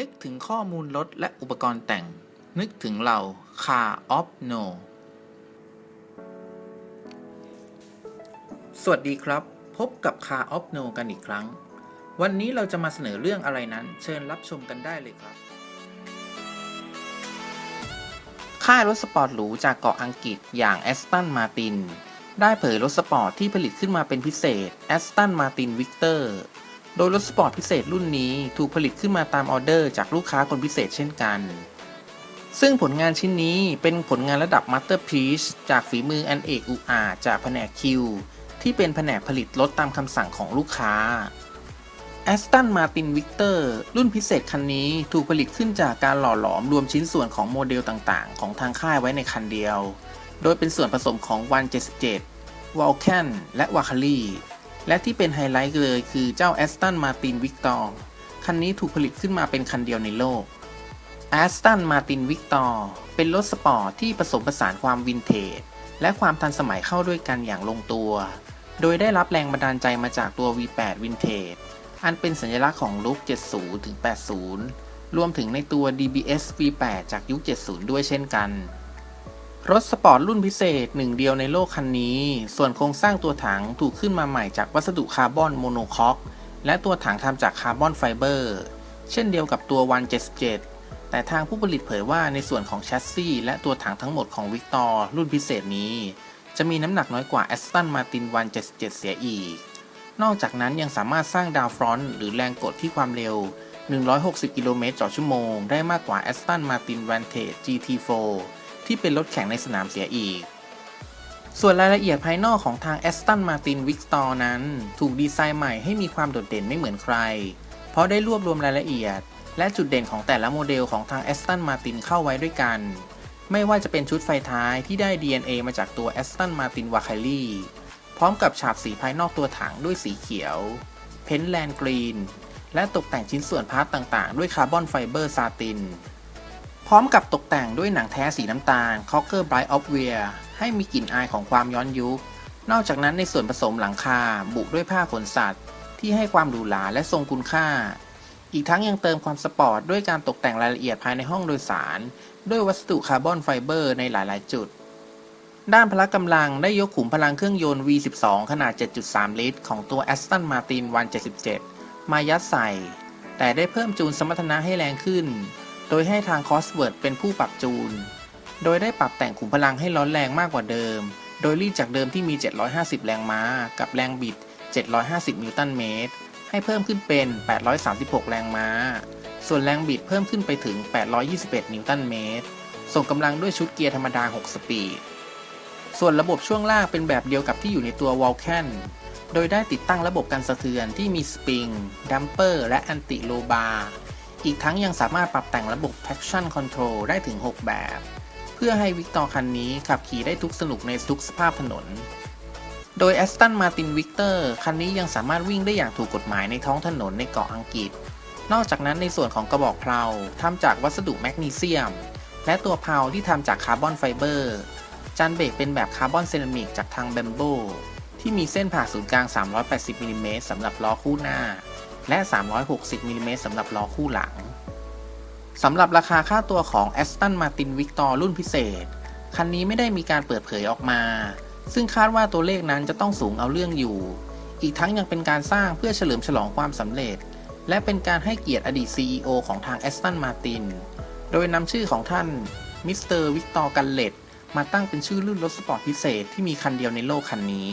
นึกถึงข้อมูลรถและอุปกรณ์แต่ง นึกถึงเรา Car of No สวัสดีครับ พบกับ Car of No กันอีกครั้ง วันนี้เราจะมาเสนอเรื่องอะไรนั้น เชิญรับชมกันได้เลยครับ ค่ายรถสปอร์ตหรูจากเกาะอังกฤษอย่าง Aston Martin ได้เผยรถสปอร์ตที่ผลิตขึ้นมาเป็นพิเศษ Aston Martin Victor โดยรถสปอร์ตพิเศษรุ่นนี้ถูกผลิตขึ้นมาตามออเดอร์จากลูกค้าคนพิเศษเช่นกัน ซึ่งผลงานชิ้นนี้เป็นผลงานระดับ Masterpiece จากฝีมืออันเอกอุอาจจากแผนกคิวที่เป็นแผนกผลิตรถตามคำสั่งของลูกค้า Aston Martin Victor รุ่นพิเศษคันนี้ถูกผลิตขึ้นจากการหล่อหลอมรวมชิ้นส่วนของโมเดลต่างๆ ของทางค่ายไว้ในคันเดียว โดยเป็นส่วนผสมของ 177 Vulcan และ w a k a l i และที่เป็นไฮไลท์เลยคือเจ้า Aston Martin Victor คันนี้ถูกผลิตขึ้นมาเป็นคันเดียวในโลก Aston Martin Victor เป็นรถสปอร์ตที่ผสมผสานความวินเทจ และความทันสมัยเข้าด้วยกันอย่างลงตัว โดยได้รับแรงบันดาลใจมาจากตัว V8 Vintage อันเป็นสัญลักษณ์ของลุค70-80 รวมถึงในตัว DBS V8 จากยุค70 ด้วยเช่นกัน รถสปอร์ตรุ่นพิเศษหนึ่งเดียวในโลกคันนี้ ส่วนโครงสร้างตัวถังถูกขึ้นมาใหม่จากวัสดุคาร์บอนโมโนคอกและตัวถังทำจากคาร์บอนไฟเบอร์ เช่นเดียวกับตัว 177 แต่ทางผู้ผลิตเผยว่าในส่วนของแชสซีและตัวถังทั้งหมดของวิกตอร์รุ่นพิเศษนี้ จะมีน้ำหนักน้อยกว่า Aston Martin 177 เสียอีก นอกจากนั้นยังสามารถสร้างดาวฟรอนต์หรือแรงกดที่ความเร็ว 160 กิโลเมตรต่อชั่วโมง ได้มากกว่า Aston Martin Vantage GT4 ที่เป็นรถแข่งในสนามเสียอีก ส่วนรายละเอียดภายนอกของทาง Aston Martin Victor นั้น ถูกดีไซน์ใหม่ให้มีความโดดเด่นไม่เหมือนใคร เพราะได้รวบรวมรายละเอียด และจุดเด่นของแต่ละโมเดลของทาง Aston Martin เข้าไว้ด้วยกัน ไม่ว่าจะเป็นชุดไฟท้ายที่ได้ DNA มาจากตัว Aston Martin v a c a l i พร้อมกับฉาบสีภายนอกตัวถังด้วยสีเขียว เพ้นแลนกรีน และตกแต่งชิ้นส่วนพาร์ตต่างๆ ด้วยคาร์บอนไฟเบอร์ซาติน พร้อมกับตกแต่งด้วยหนังแท้สีน้ำตาล Cocker Bright of Wear ให้มีกลิ่นอายของความย้อนยุค นอกจากนั้นในส่วนผสมหลังคาบุด้วยผ้าขนสัตว์ ที่ให้ความหรูหราและทรงคุณค่า อีกทั้งยังเติมความสปอร์ตด้วยการตกแต่งรายละเอียดภายในห้องโดยสาร ด้วยวัสดุคาร์บอนไฟเบอร์ในหลาย ๆ จุด ด้านพละกำลังได้ยกขุมพลังเครื่องยนต์ V12 ขนาด 7.3 ลิตร ของตัว Aston Martin 177 มายัดใส่ แต่ได้เพิ่มจูนสมรรถนะให้แรงขึ้น โดยให้ทาง Cosworth เป็นผู้ปรับจูน โดยได้ปรับแต่งขุมพลังให้ร้อนแรงมากกว่าเดิม โดยรีดจากเดิมที่มี 750 แรงม้า กับแรงบิด 750 นิวตันเมตร ให้เพิ่มขึ้นเป็น 836 แรงม้า ส่วนแรงบิดเพิ่มขึ้นไปถึง 821 นิวตันเมตร ส่งกำลังด้วยชุดเกียร์ธรรมดา 6 สปีด ส่วนระบบช่วงล่างเป็นแบบเดียวกับที่อยู่ในตัว Vulcan โดยได้ติดตั้งระบบกันสะเทือนที่มีสปริง ดัมเปอร์ และแอนติโลบาร์ อีกทั้งยังสามารถปรับแต่งระบบ traction control ได้ถึง 6 แบบ เพื่อให้วิกตอร์คันนี้ขับขี่ได้ทุกสนุกในทุกสภาพถนน โดย Aston Martin Victor คันนี้ยังสามารถวิ่งได้อย่างถูกกฎหมายในท้องถนนในเกาะอังกฤษ นอกจากนั้นในส่วนของกระบอกเพลาทำจากวัสดุแมกนีเซียม และตัวเพลาที่ทำจากคาร์บอนไฟเบอร์จานเบรกเป็นแบบคาร์บอนเซรามิกจากทางแบมโบที่มีเส้นผ่าศูนย์กลาง 380มิลลิเมตรสำหรับล้อคู่หน้า และ 360มิลลิเมตรสำหรับล้อคู่หลังสำหรับราคาค่าตัวของ Aston Martin Victor รุ่นพิเศษ คันนี้ไม่ได้มีการเปิดเผยออกมา ซึ่งคาดว่าตัวเลขนั้นจะต้องสูงเอาเรื่องอยู่ อีกทั้งยังเป็นการสร้างเพื่อเฉลิมฉลองความสำเร็จ และเป็นการให้เกียรติอดีต CEO ของทาง Aston Martin โดยนำชื่อของท่านมิสเตอร์วิกตอร์กันเลตมาตั้งเป็นชื่อรุ่นรถสปอร์ตพิเศษที่มีคันเดียวในโลกคันนี้